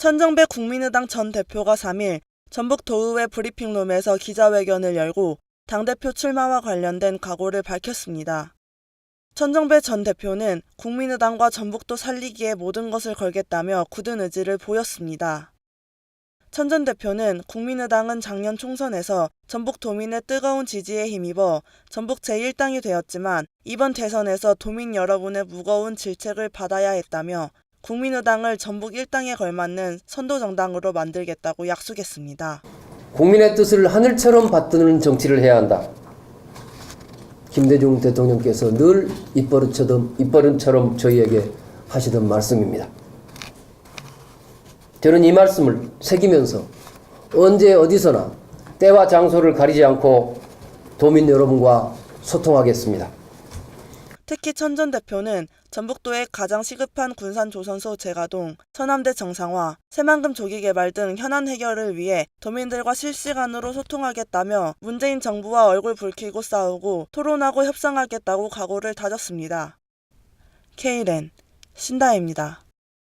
천정배 국민의당 전 대표가 3일 전북 도의회 브리핑룸에서 기자회견을 열고 당대표 출마와 관련된 각오를 밝혔습니다. 천정배 전 대표는 국민의당과 전북도 살리기에 모든 것을 걸겠다며 굳은 의지를 보였습니다. 천 전 대표는 국민의당은 작년 총선에서 전북 도민의 뜨거운 지지에 힘입어 전북 제1당이 되었지만 이번 대선에서 도민 여러분의 무거운 질책을 받아야 했다며 국민의당을 전북 1당에 걸맞는 선도정당으로 만들겠다고 약속했습니다. 국민의 뜻을 하늘처럼 받드는 정치를 해야 한다. 김대중 대통령께서 늘 입버릇처럼, 입버릇처럼 저희에게 하시던 말씀입니다. 저는 이 말씀을 새기면서 언제 어디서나 때와 장소를 가리지 않고 도민 여러분과 소통하겠습니다. 특히 천전 대표는 전북도의 가장 시급한 군산 조선소 재가동, 서남대 정상화, 새만금 조기 개발 등 현안 해결을 위해 도민들과 실시간으로 소통하겠다며 문재인 정부와 얼굴 붉히고 싸우고 토론하고 협상하겠다고 각오를 다졌습니다. K랜 신다입니다.